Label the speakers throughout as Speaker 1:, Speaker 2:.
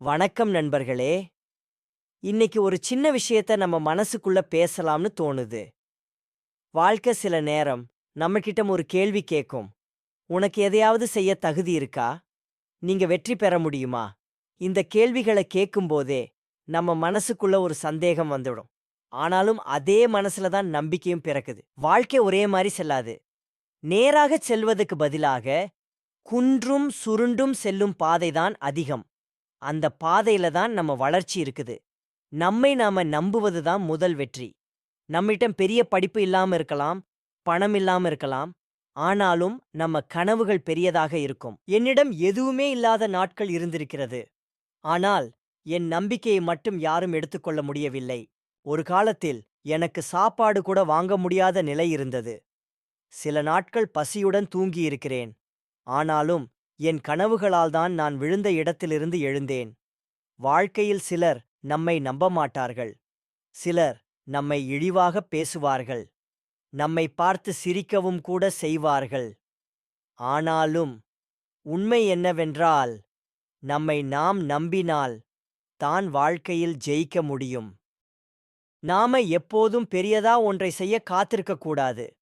Speaker 1: வணக்கம் நண்பர்களே. இன்னைக்கு ஒரு சின்ன விஷயத்த நம்ம மனசுக்குள்ள பேசலாம்னு தோணுது. வாழ்க்கை சில நேரம் நம்மகிட்ட ஒரு கேள்வி கேட்கும் உனக்கு எதையாவது செய்ய தகுதி இருக்கா? நீங்க வெற்றி பெற முடியுமா? இந்த கேள்விகளை கேட்கும்போதே நம்ம மனசுக்குள்ள ஒரு சந்தேகம் வந்துடும். ஆனாலும் அதே மனசுல தான் நம்பிக்கையும் பிறக்குது. வாழ்க்கை ஒரே மாதிரி செல்லாது. நேராக செல்வதற்கு பதிலாக குன்றும் சுருண்டும் செல்லும் பாதைதான் அதிகம். அந்த பாதையில தான் நம்ம வளர்ச்சி இருக்குது. நம்மை நாம நம்புவது தான் முதல் வெற்றி. நம்மிடம் பெரிய படிப்பு இல்லாம இருக்கலாம் பணம் இல்லாம இருக்கலாம். ஆனாலும் நம்ம கனவுகள் பெரியதாக இருக்கும். என்னிடம் எதுவுமே இல்லாத நாட்கள் இருந்திருக்கிறது. ஆனால் என் நம்பிக்கையை மட்டும் யாரும் எடுத்துக்கொள்ள முடியவில்லை. ஒரு காலத்தில் எனக்கு சாப்பாடு கூட வாங்க முடியாத நிலை இருந்தது. சில நாட்கள் பசியுடன் தூங்கியிருக்கிறேன். ஆனாலும் என் கனவுகளால்தான் நான் விழுந்த இடத்திலிருந்து எழுந்தேன். வாழ்க்கையில் சிலர் நம்மை நம்ப மாட்டார்கள் சிலர் நம்மை இழிவாகப் பேசுவார்கள். நம்மை பார்த்து சிரிக்கவும் கூட செய்வார்கள். ஆனாலும் உண்மை என்னவென்றால் நம்மை நாம் நம்பினால் தான் வாழ்க்கையில் ஜெயிக்க முடியும். நாம எப்போதும் பெரியதா ஒன்றை செய்ய காத்திருக்கக் கூடாது.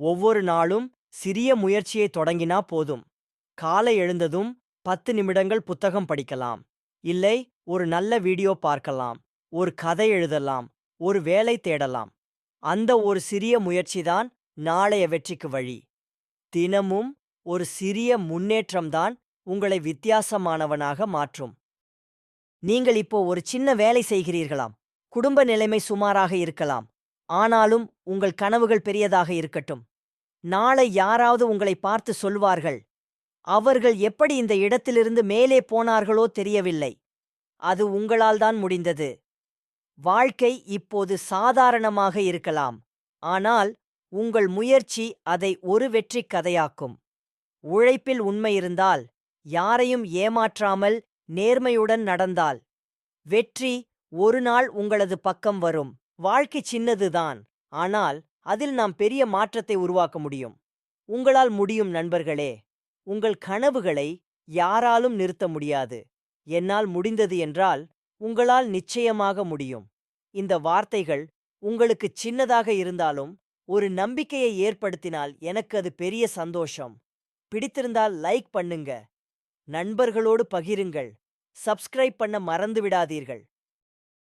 Speaker 1: ஒவ்வொரு நாளும் சிறிய முயற்சியை தொடங்கினா போதும். காலை எழுந்ததும் பத்து நிமிடங்கள் புத்தகம் படிக்கலாம். இல்லை ஒரு நல்ல வீடியோ பார்க்கலாம். ஒரு கதை எழுதலாம். ஒரு வேலை தேடலாம். அந்த ஒரு சிறிய முயற்சிதான் நாளைய வெற்றிக்கு வழி. தினமும் ஒரு சிறிய முன்னேற்றம்தான் உங்களை வித்தியாசமானவனாக மாற்றும். நீங்கள் இப்போ ஒரு சின்ன வேலை செய்கிறீர்களாம். குடும்ப நிலைமை சுமாராக இருக்கலாம். ஆனாலும் உங்கள் கனவுகள் பெரியதாக இருக்கட்டும். நாளை யாராவது உங்களை பார்த்து சொல்வார்கள் அவர்கள் எப்படி இந்த இடத்திலிருந்து மேலே போனார்களோ தெரியவில்லை. அது உங்களால்தான் முடிந்தது. வாழ்க்கை இப்போது சாதாரணமாக இருக்கலாம். ஆனால் உங்கள் முயற்சி அதை ஒரு வெற்றிக் கதையாக்கும். உழைப்பில் உண்மை இருந்தால் யாரையும் ஏமாற்றாமல் நேர்மையுடன் நடந்தால் வெற்றி ஒரு நாள் உங்களது பக்கம் வரும். வாழ்க்கை சின்னதுதான் ஆனால் அதில் நாம் பெரிய மாற்றத்தை உருவாக்க முடியும். உங்களால் முடியும் நண்பர்களே. உங்கள் கனவுகளை யாராலும் நிறுத்த முடியாது. என்னால் முடிந்தது என்றால் உங்களால் நிச்சயமாக முடியும். இந்த வார்த்தைகள் உங்களுக்கு சின்னதாக இருந்தாலும் ஒரு நம்பிக்கையை ஏற்படுத்தினால் எனக்கு அது பெரிய சந்தோஷம். பிடித்திருந்தால் லைக் பண்ணுங்க. நண்பர்களோடு பகிருங்கள். சப்ஸ்கிரைப் பண்ண மறந்து விடாதீர்கள்